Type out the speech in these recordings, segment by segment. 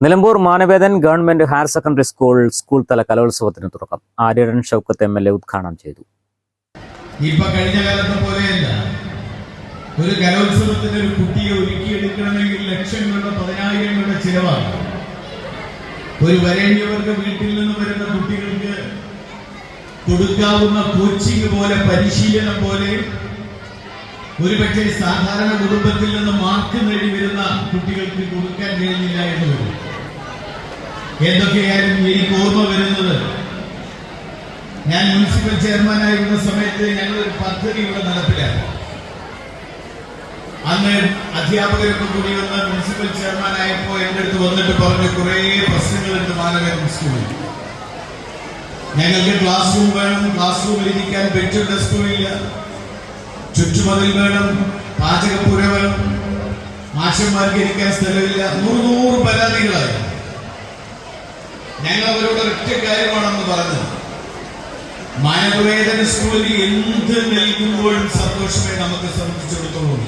Nilambur Manavedan government higher secondary school school തല കലോത്സവത്തിന് തുടക്കം. Aryadan Shoukath M L A ഉദ്ഘാടനം ചെയ്തു. ഇപ്പൊ കഴിഞ്ഞ പോലെയല്ല. ഒരു കലോത്സവത്തിന് ഒരു കുട്ടിയെ ഒരുക്കിയെടുക്കണമെങ്കിൽ ലക്ഷങ്ങളുടെ പതിനായിരങ്ങളുടെ ചിലവാണ്. ഒരു വരേണ്യവർക്ക് വീട്ടിൽ നിന്ന് വരുന്ന കുട്ടികൾക്ക് കൊടുക്കാവുന്ന കോച്ചിങ് പോലെ പരിശീലനം പോലെ ഒരുപക്ഷെ സാധാരണ കുടുംബത്തിൽ നിന്ന് മാർക്ക് നേടി വരുന്ന കുട്ടികൾക്ക് കൊടുക്കാൻ കഴിയുന്നില്ല എന്ന് വരും. എന്തൊക്കെയായാലും എനിക്ക് ഓർമ്മ വരുന്നത്? ഞാൻ മുനിസിപ്പൽ ചെയർമാനായിരുന്ന സമയത്ത് ഞങ്ങൾ ഒരു പദ്ധതി ഇവിടെ നടപ്പിലാക്കി. അന്ന് അധ്യാപകരൊക്കെ കൂടി വന്ന് മുനിസിപ്പൽ ചെയർമാനായപ്പോ എന്റെ അടുത്ത് വന്നിട്ട് പറഞ്ഞു കുറെ പ്രശ്നങ്ങളുണ്ട് മാനവേദം സ്കൂളിൽ ഞങ്ങൾക്ക് ക്ലാസ് റൂം വേണം ക്ലാസ് റൂമിൽ ഇരിക്കാൻ ബെഞ്ച് ഡെസ്കും ഇല്ല. ചുറ്റുമതിൽ വേണം പാചകപ്പുര വേണം. മാഷന്മാർക്ക് ഇരിക്കാൻ സ്ഥലമില്ല. നൂറ് നൂറ് പരാതികളായി. ഞങ്ങൾ അവരോട് ഒറ്റ കാര്യമാണെന്ന് പറഞ്ഞത്. മാനവവേദന സ്കൂളിൽ എന്ത് നൽകുമ്പോഴും സന്തോഷമേ നമുക്ക് സംബന്ധിച്ചിടത്തോളം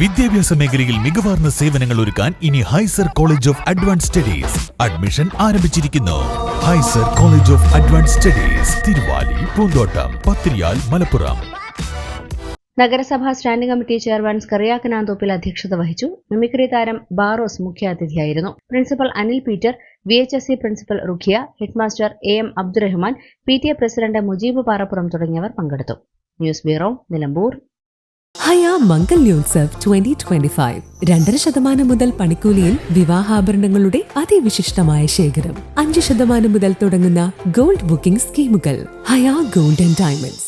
വിദ്യാഭ്യാസ മേഖലയിൽ മികവാർന്ന സേവനങ്ങൾ ഒരുക്കാൻ ഇനി Hyser college of advance studies admission ആരംഭിച്ചിരിക്കുന്നു. Hyser college of advance studies Thiruvali Poonthottam Pathiriyal Malappuram. നഗരസഭാ സ്റ്റാൻഡിംഗ് കമ്മിറ്റി ചെയർമാൻ സ്കറിയാക്കനാന്തോപ്പിൽ അധ്യക്ഷത വഹിച്ചു. മിമിക്രി താരം Baros മുഖ്യാതിഥിയായിരുന്നു. Principal Anil Peter V H S C principal Rukhiya headmaster A M Abdurahman P T A president Mujeeb Parappuram തുടങ്ങിയവർ പങ്കെടുത്തു. News bureau Nilambur. Haya Mangalyotsav twenty twenty five രണ്ടര ശതമാനം മുതൽ പണിക്കൂലിയിൽ വിവാഹാഭരണങ്ങളുടെ അതിവിശിഷ്ടമായ ശേഖരം. അഞ്ച് ശതമാനം മുതൽ തുടങ്ങുന്ന ഗോൾഡ് ബുക്കിംഗ് സ്കീമുകൾ. ഹയാ ഗോൾഡ് ആൻഡ് ഡയമണ്ട്സ്.